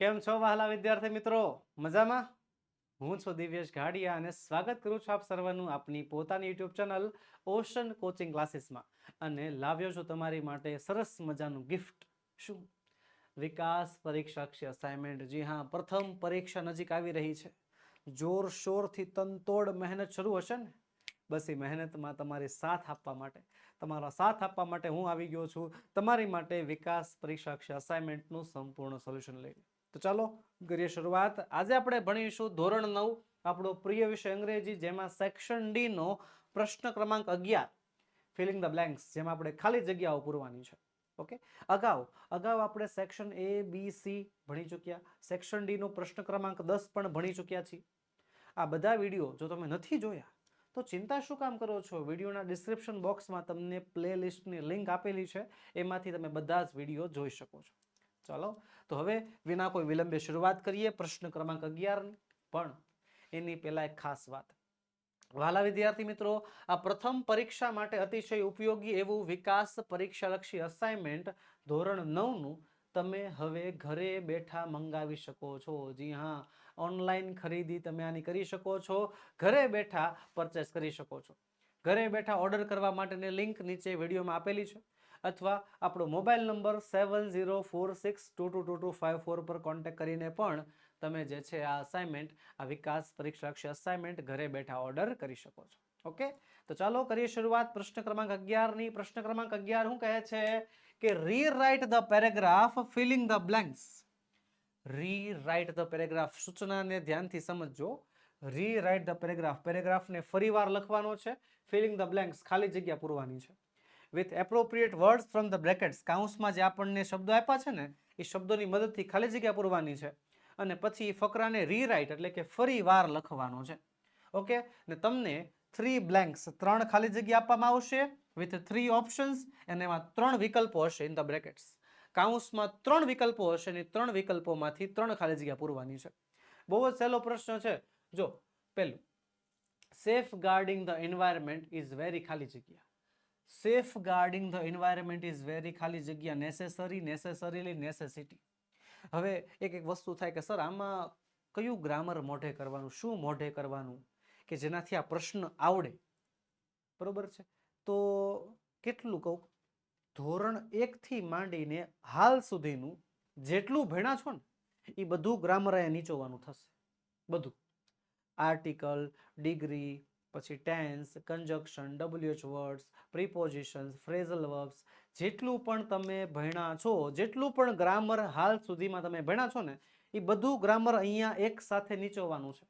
કેમ છો વહાલા વિદ્યાર્થી મિત્રો? મજામાં? હું છું દિવ્યેશ ઘાડિયા અને સ્વાગત કરું છું આપ સર્વનું આપની પોતાની યુટ્યુબ ચેનલ ઓશન કોચિંગ ક્લાસીસમાં. અને લાવ્યો છું તમારી માટે સરસ મજાનું ગિફ્ટ. શું? વિકાસ પરીક્ષાક્ષી અસાઇનમેન્ટ જી હા, પ્રથમ પરીક્ષા નજીક આવી રહી છે. જોર શોરથી તનતોડ મહેનત શરૂ હશે ને? બસ એ મહેનતમાં તમારી સાથ આપવા માટે. તમારા સાથ આપવા માટે હું આવી ગયો છું. તમારી માટે વિકાસ પરીક્ષાક્ષી અસાઇનમેન્ટનું સંપૂર્ણ સોલ્યુશન લઈને તો ચાલો કરીએ શરૂઆત. આજે આપણે ભણીશું ધોરણ નવ, આપણો પ્રિય વિષય અંગ્રેજી, જેમાં સેક્શન ડી નો પ્રશ્ન ક્રમાંક અગિયાર ફિલિંગ ધ બ્લેન્ક્સ જેમાં આપણે ખાલી જગ્યાઓ પૂરવાની છે. ઓકે અગાઉ અગાઉ આપણે સેક્શન એ બી સી ભણી ચૂક્યા. સેક્શન ડી નો પ્રશ્ન ક્રમાંક દસ પણ ભણી ચૂક્યા છીએ. આ બધા વીડિયો જો તમે નથી જોયા, તો ચિંતા શું કામ કરો છો? વિડીયોના ડિસ્ક્રિપ્શન બોક્સમાં તમને પ્લે લિસ્ટની લિંક આપેલી છે. એમાંથી તમે બધા જ વીડિયો જોઈ શકો છો. ચાલો, તો હવે વિના કોઈ વિલંબે શરૂઆત કરીએ પ્રશ્ન ક્રમાંક અગિયારની પણ એની પહેલાં એક ખાસ વાત. વાલા વિદ્યાર્થી મિત્રો, આ પ્રથમ પરીક્ષા માટે અતિશય ઉપયોગી એવું વિકાસ પરીક્ષાલક્ષી અસાઇનમેન્ટ ધોરણ નવનું તમે હવે ઘરે બેઠા મંગાવી શકો છો. જી હા ઓનલાઈન ખરીદી તમે આની કરી શકો છો. ઘરે બેઠા પરચેસ કરી શકો છો. ઘરે બેઠા ઓર્ડર કરવા માટેની લિંક નીચે વિડીયોમાં આપેલી છે. અથવા આપણો mobile number seven zero four six two two two two five four પર કોન્ટેક્ટ કરીને પણ તમે જે છે આ અસાઇનમેન્ટ આ વિકાસ પરીક્ષા લક્ષી અસાઇનમેન્ટ ઘરે બેઠા ઓર્ડર કરી શકો છો. ઓકે તો ચાલો કરીએ શરૂઆત. પ્રશ્ન ક્રમાંક અગિયારની પ્રશ્ન ક્રમાંક અગિયાર શું કહે છે કે rewrite the paragraph filling the blanks rewrite the paragraph સૂચનાને ધ્યાનથી સમજજો. રીરાઇટ ધ પેરેગ્રાફ પેરેગ્રાફને ફરીવાર લખવાનો છે. ફિલિંગ ધ બ્લેન્ક્સ ખાલી જગ્યા પૂરવાની છે. With appropriate words from the brackets કાઉન્સમાં જે આપણને શબ્દો આપ્યા છે ને, એ શબ્દોની મદદથી ખાલી જગ્યા પૂરવાની છે. અને પછી ફકરાને રીરાઇટ એટલે કે ફરી વાર લખવાનો છે. ઓકે? ને તમને થ્રી બ્લેન્ક્સ ત્રણ ખાલી જગ્યા આપવામાં આવશે વિથ થ્રી ઓપ્શન્સ અને એમાં ત્રણ વિકલ્પો હશે ઇન ધ બ્રેકેટ્સ કાઉન્સમાં ત્રણ વિકલ્પો હશે અને ત્રણ વિકલ્પોમાંથી ત્રણ ખાલી જગ્યા પૂરવાની છે. બહુ જ સહેલો પ્રશ્ન છે. જો, પહેલું safeguarding the environment is very ખાલી જગ્યા. Safeguarding the environment is very ખાલી જગ્યા નેસેસરી નેસેસરીલી નેસેસિટી હવે એક એક વસ્તુ થાય કે, સર, આમાં કયું ગ્રામર મોઢે કરવાનું? શું મોઢે કરવાનું? કે જેનાથી આ પ્રશ્ન આવડે? બરોબર છે? તો કેટલું કહું? ધોરણ એકથી માંડીને હાલ સુધીનું જેટલું ભણ્યા છો ને એ બધું ગ્રામર અહીંયા નીચોવાનું થશે. બધું. આર્ટિકલ ડિગ્રી પછી tense, conjunction, WH words, prepositions, phrasal verbs, જેટલું પણ તમે ભણ્યા છો, જેટલું પણ ગ્રામર હાલ સુધીમાં તમે ભણ્યા છો ને, એ બધું ગ્રામર અહીંયા એક સાથે નીચોવાનું છે.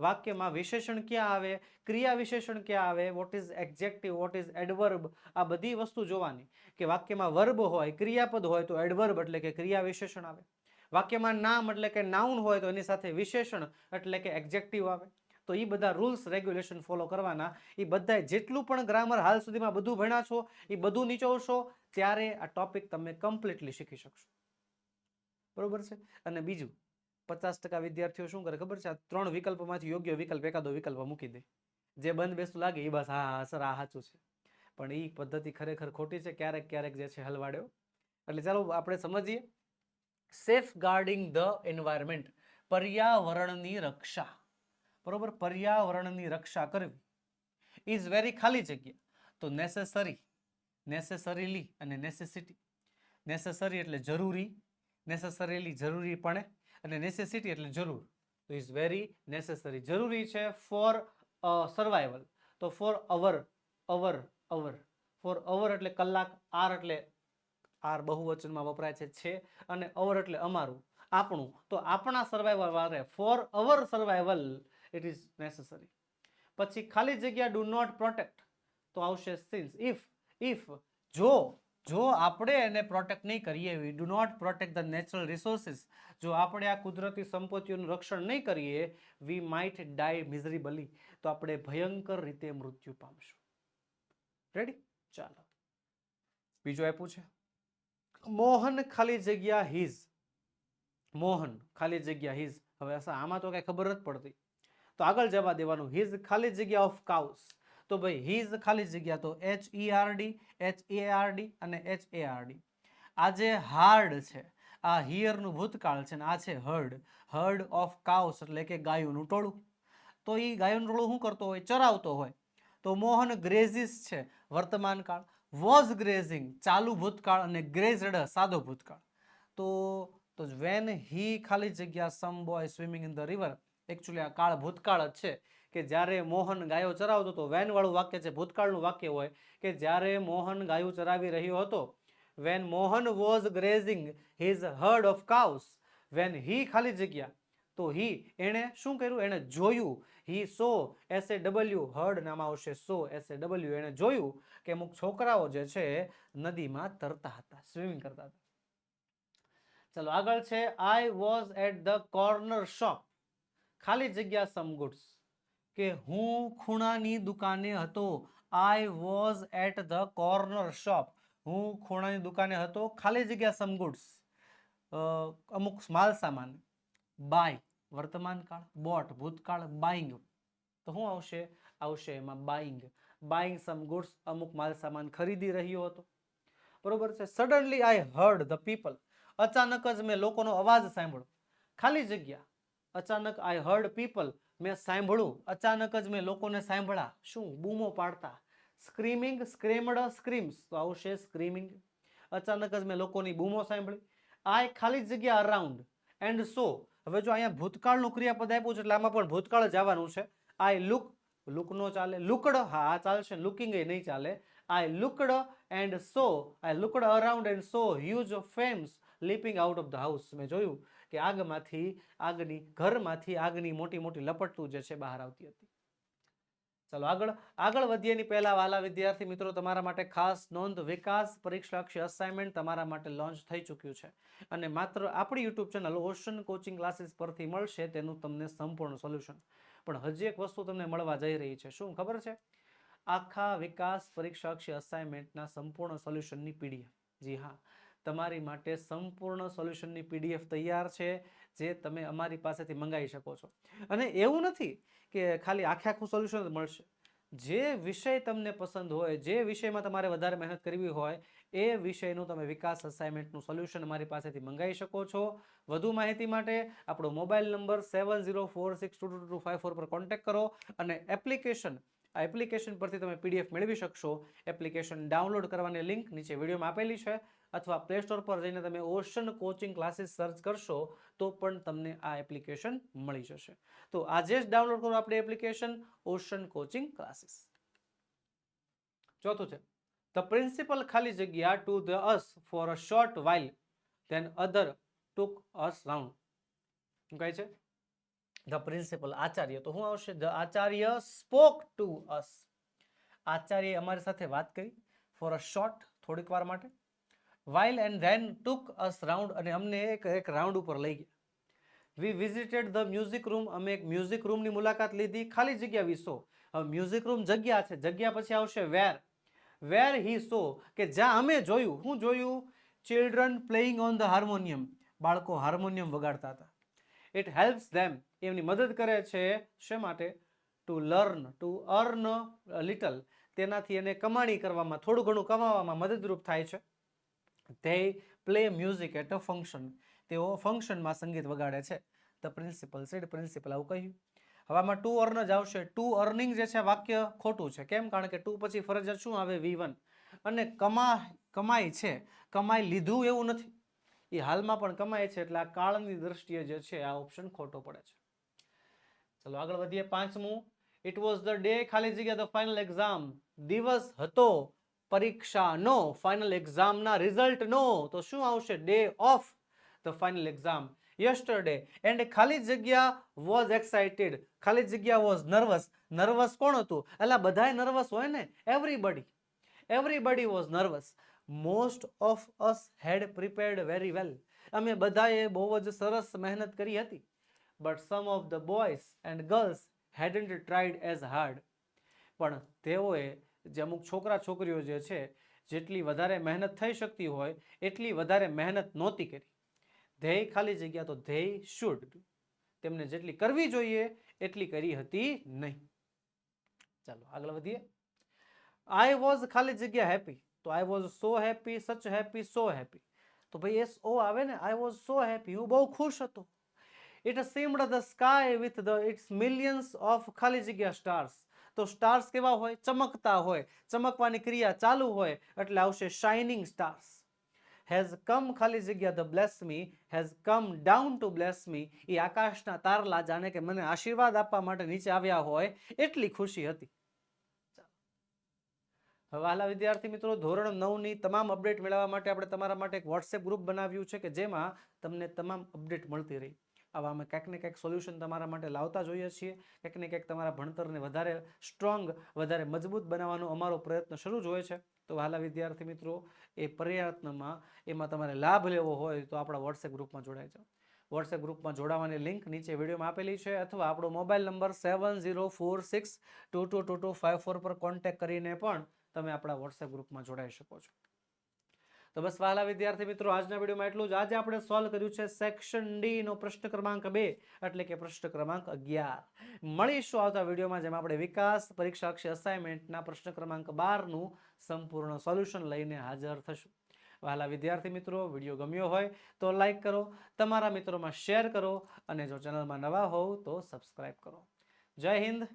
વાક્યમાં વિશેષણ ક્યાં આવે, ક્રિયા વિશેષણ ક્યાં આવે what is adjective what is adverb આ બધી વસ્તુ જોવાની. કે વાક્યમાં વર્બ હોય, ક્રિયાપદ હોય, તો એડવર્બ એટલે કે ક્રિયા વિશેષણ આવે. વાક્યમાં નામ એટલે કે નાઉન હોય, તો એની સાથે વિશેષણ એટલે કે એક્ઝેક્ટિવ આવે. તો એ બધા રૂલ્સ રેગ્યુલેશન ફોલો કરવાના. એ બધા જેટલું પણ ગ્રામર હાલ સુધીમાં બધું ભણ્યા છો એ બધું નીચોવશો, ત્યારે આ ટોપિક તમે કમ્પ્લીટલી શીખી શકશો. બરોબર છે? અને બીજું, પચાસ ટકા વિદ્યાર્થીઓ શું કરે ખબર છે? આ ત્રણ વિકલ્પમાંથી યોગ્ય વિકલ્પ, એકાદો વિકલ્પ મૂકી દે. જે બંધ બેસતું લાગે એ બસ, હા સર, આ સાચું છે. પણ એ પદ્ધતિ ખરેખર ખોટી છે, ક્યારેક ક્યારેક જે છે હલવાડ્યો. એટલે ચાલો, આપણે સમજીએ. સેફ ગાર્ડિંગ ધ એન્વાયરમેન્ટ પર્યાવરણની રક્ષા. બરોબર? પર્યાવરણની રક્ષા કરવી. ઇઝ વેરી ખાલી જગ્યા. તો નેસેસરી, નેસેસરીલી અને નેસેસિટી. નેસેસરી એટલે જરૂરી, નેસેસરીલી જરૂરીપણે અને નેસેસિટી એટલે જરૂર. તો ઇઝ વેરી નેસેસરી. જરૂરી છે ફોર સર્વાઈવલ તો for our our our. For our એટલે કલાક, આર એટલે આર બહુવચનમાં વપરાય છે છે અને અવર એટલે અમારું, આપણું. તો આપણા સર્વાઈવલ વારે for our survival it is necessary પછી ખાલી જગ્યા ડુ નોટ પ્રોટેક્ટ તો આવશે સિન્સ ઇફ ઇફ જો જો આપણે એને પ્રોટેક્ટ નહીં કરીએ we do not protect the natural resources જો આપણે આ કુદરતી સંપત્તિઓનું રક્ષણ નહીં કરીએ વી માઇટ ડાય મિઝરેબલી તો આપણે ભયંકર રીતે મૃત્યુ પામશું. રેડી ચાલો. બીજું આપ્યું છે. મોહન ખાલી જગ્યા હિઝ મોહન ખાલી જગ્યા હિઝ હવે આમાં તો કાંઈ ખબર નથી પડતી. તો આગળ જવા દેવાનું. હિઝ ખાલી જગ્યા ઓફ કાઉસ તો ભાઈ હિઝ ખાલી જગ્યા તો H E R D H A R D અને એચ એ આર ડી આ જે હાર્ડ છે, આ હિયરનું ભૂતકાળ છે ને આ છે હર્ડ હર્ડ ઓફ કાઉસ એટલે કે ગાયોનું ટોળું. તો એ ગાયોનું ટોળું શું કરતો હોય? ચરાવતો હોય. તો મોહન ગ્રેઝિસ છે વર્તમાન કાળ. વોઝ ગ્રેઝિંગ ચાલુ ભૂતકાળ અને ગ્રેઝડ સાદો ભૂતકાળ. તો તો વેન હી ખાલી જગ્યા some boy swimming in the river actually આ કાળ ભૂતકાળ જ છે કે જ્યારે મોહન ગાયો ચરાવતો હતો, વેનવાળું વાક્ય છે, ભૂતકાળનું વાક્ય હોય કે જ્યારે મોહન ગાયું ચરાવી રહ્યો હતો when Mohan was grazing his herd of cows when he ખાલી જગ્યા, તો હી એણે શું કર્યું? એણે જોયું. He saw S A W herd નામ આવશે સો એસ એ ડબલ્યુ એણે જોયું કે અમુક છોકરાઓ જે છે, નદીમાં તરતા હતા સ્વિમિંગ કરતા હતા. ચલો આગળ છે I was at the corner shop ખાલી જગ્યા સમ ગુડ્સ કે હું ખૂણાની દુકાને હતો. I was at the corner shop હું ખૂણાની દુકાને હતો. ખાલી જગ્યા સમ ગુડ્સ અમુક માલ સામાન. બાય વર્તમાન કાળ. બોટ ભૂતકાળ. બાઇંગ તો શું આવશે? આવશે એમાં બાઇંગ બાઇંગ સમ ગુડ્સ અમુક માલ સામાન ખરીદી રહ્યો હતો. બરોબર છે? Suddenly I heard the people અચાનક જ મેં લોકોનો અવાજ સાંભળ્યો. ખાલી જગ્યા. અચાનક આઈ હર્ડ પીપલ મેં સાંભળ્યું. અચાનક જ મેં લોકોને સાંભળ્યા. શું? બૂમો પાડતા. સ્ક્રીમિંગ સ્ક્રેમડ સ્ક્રીમ્સ તો આવશે સ્ક્રીમિંગ અચાનક જ મેં લોકોની બૂમો સાંભળી. આઈ ખાલી જગ્યા અરાઉન્ડ એન્ડ સો હવે જો અહીંયા ભૂતકાળનું ક્રિયાપદ આપ્યું છે, એટલે આમાં પણ ભૂતકાળ જ આવવાનું છે. આઈ લુક લુકનો ચાલે. લુકડ, હા, આ ચાલશે. લુકિંગ એ નહીં ચાલે. I looked and saw I looked around and saw huge flames leaping out of the house મેં જોયું. કે આગમાંથી, આગની ઘરમાંથી, આગની મોટી મોટી લપટતું જે છે બહાર આવતી હતી. ચલો આગળ આગળ વધીએ ની પહેલા વાલા વિદ્યાર્થી મિત્રો, તમારા માટે ખાસ નોંધ, વિકાસ પરીક્ષાક્ષી અસાઇનમેન્ટ તમારા માટે લોન્ચ થઈ ચૂક્યું છે. અને માત્ર આપણી YouTube channel Ocean Coaching Classes પરથી મળશે તેનું તમને સંપૂર્ણ સોલ્યુશન પણ હજી એક વસ્તુ તમને મળવા જઈ રહી છે. શું ખબર છે? આખા વિકાસ પરીક્ષાક્ષી અસાઇનમેન્ટના સંપૂર્ણ સોલ્યુશનની પીડીએફ જી હા. તમારી માટે સંપૂર્ણ સોલ્યુશનની પીડીએફ તૈયાર છે, જે તમે અમારી પાસેથી મંગાવી શકો છો. અને એવું નથી કે ખાલી આખે આખું સોલ્યુશન જ મળશે. જે વિષય તમને પસંદ હોય, જે વિષયમાં તમારે વધારે મહેનત કરવી હોય, એ વિષયનું તમે વિકાસ અસાઇનમેન્ટનું સોલ્યુશન અમારી પાસેથી મંગાવી શકો છો. વધુ માહિતી માટે આપણો mobile number seven zero four six two two two five four પર કોન્ટેક્ટ કરો અને એપ્લિકેશન, આ એપ્લિકેશન પરથી તમે પીડીએફ મેળવી શકશો. એપ્લિકેશન ડાઉનલોડ કરવાની લિંક નીચે વિડીયોમાં આપેલી છે. અથવા પ્લે સ્ટોર પર જઈને તમે ઓશન કોચિંગ ક્લાસીસ સર્ચ કરશો, તો પણ તમને આ એપ્લિકેશન મળી જશે. તો આજે જ ડાઉનલોડ કરો આપણે એપ્લિકેશન, ઓશન કોચિંગ ક્લાસીસ. ચોથું છે. ધ પ્રિન્સિપલ ખાલી જગ્યા to the us for a short while then other took us round શું કહે છે? The principal Acharya. તો શું આવશે? ધ આચાર્ય સ્પોક ટુ અસ આચાર્ય અમારી સાથે વાત કરી. ફોર અ શોર્ટ થોડીક વાર માટે. While and then took us round અને અમને એક એક રાઉન્ડ ઉપર લઈ ગયા. We visited the music room અમે એક મ્યુઝિક રૂમની મુલાકાત લીધી. ખાલી જગ્યા વિસો હવે મ્યુઝિક રૂમ જગ્યા છે. જગ્યા પછી આવશે વેર વેર હી સો કે જ્યાં અમે જોયું. હું જોયું? Children playing on the harmonium બાળકો હાર્મોનિયમ વગાડતા હતા. ઇટ હેલ્પ્સ ધેમ એમની મદદ કરે છે શા માટે? To learn to earn little તેનાથી એને કમાણી કરવામાં, થોડું ઘણું કમાવામાં મદદરૂપ થાય છે. તે play music at a function તેઓ ફંક્શનમાં સંગીત વગાડે છે. ધ પ્રિન્સિપલ સેડ પ્રિન્સિપલ આવું કહ્યું. હવે આમાં ટુ અર્ન જ આવશે. ટુ અર્નિંગ જે છે, વાક્ય ખોટું છે. કેમ? કારણ કે ટુ પછી ફરજિયાત શું આવે? વી વન અને કમા, કમાઈ છે. કમાઈ લીધું એવું નથી. એ હાલમાં પણ કમાય છે. એટલે આ કાળની દ્રષ્ટિએ જે છે, આ ઓપ્શન ખોટો પડે છે. ચલો આગળ વધીએ પાંચમું. ઇટ વોઝ ધ ડે ખાલી જગ્યા ધ ફાઇનલ એક્ઝામ દિવસ હતો. પરીક્ષા નો ફાઇનલ એક્ઝામના રિઝલ્ટ નો તો શું આવશે? Day of the final exam yesterday and ખાલી જગ્યા વોઝ એક્સાઇટેડ ખાલી જગ્યા વોઝ નર્વસ નર્વસ કોણ હતું? એટલે બધાય નર્વસ હોય ને? Everybody everybody was nervous most of us had prepared very well અમે બધાએ બહુ જ સરસ મહેનત કરી હતી. But some of the boys and girls hadn't tried as hard પણ તેઓએ જે અમુક છોકરા છોકરીઓ જે છે, જેટલી વધારે મહેનત થઈ શકતી હોય, એટલી વધારે મહેનત નહોતી કરી. ધ્યેય ખાલી જગ્યા તો ધ્યેય શુડ તેમને જેટલી કરવી જોઈએ, એટલી કરી હતી નહીં. ચાલો, આગળ વધીએ. આઈ વોઝ ખાલી જગ્યા હેપી તો I was so happy such happy so happy તો ભાઈ એસ ઓ આવે ને આઈ વોઝ સો હેપી હું બહુ ખુશ હતો. It seemed the sky with the its millions of ખાલી જગ્યા સ્ટાર્સ તો સ્ટાર્સ કેવા હોય? ચમકતા હોય. ચમકવાની ક્રિયા ચાલુ હોય એટલે આવશે શાઇનિંગ સ્ટાર્સ હેઝ કમ ખાલી જગ્યા the bless me has come down to bless me એ આકાશના તારલા જાણે કે મને આશીર્વાદ આપવા માટે નીચે આવ્યા હોય એટલી ખુશી હતી. વાલા વિદ્યાર્થી મિત્રો, ધોરણ નવની તમામ અપડેટ મેળવવા માટે આપણે તમારા માટે એક વોટ્સએપ ગ્રુપ બનાવ્યું છે કે જેમાં તમને તમામ અપડેટ મળતી રહી. આવા અમે કંઈક ને કંઈક સોલ્યુશન તમારા માટે લાવતા જોઈએ છીએ. કંઈક ને કંઈક તમારા ભણતરને વધારે સ્ટ્રોંગ વધારે મજબૂત બનાવવાનો અમારો પ્રયત્ન શરૂ જ હોય છે. તો વહાલા વિદ્યાર્થી મિત્રો, એ પ્રયત્નમાં એમાં તમારે લાભ લેવો હોય તો આપણા વોટ્સએપ ગ્રુપમાં જોડાઈ જાઓ. વોટ્સએપ ગ્રુપમાં જોડાવાની લિંક નીચે વિડીયોમાં આપેલી છે અથવા આપણો mobile number seven zero four six two two two two five four પર કોન્ટેક્ટ કરીને પણ તમે આપણા વોટ્સએપ ગ્રુપમાં જોડાઈ શકો છો. તો બસ વાલા વિદ્યાર્થી મિત્રો, આજના વિડીયોમાં એટલું જ. આજે આપણે સોલ્વ કર્યું છે સેક્શન ડી નો પ્રશ્ન ક્રમાંક બે, એટલે કે પ્રશ્ન ક્રમાંક અગિયાર. મળીશું આવતા વિડીયોમાં, જેમાં આપણે વિકાસ પરીક્ષાક્ષી અસાઇનમેન્ટના પ્રશ્ન ક્રમાંક બારનું સંપૂર્ણ સોલ્યુશન લઈને હાજર થશું. વહાલા વિદ્યાર્થી મિત્રો, વીડિયો ગમ્યો હોય તો લાઇક કરો, તમારા મિત્રોમાં શેર કરો, અને જો ચેનલમાં નવા હોવ તો સબસ્ક્રાઈબ કરો. જય હિન્દ,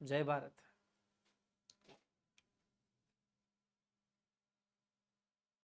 જય ભારત.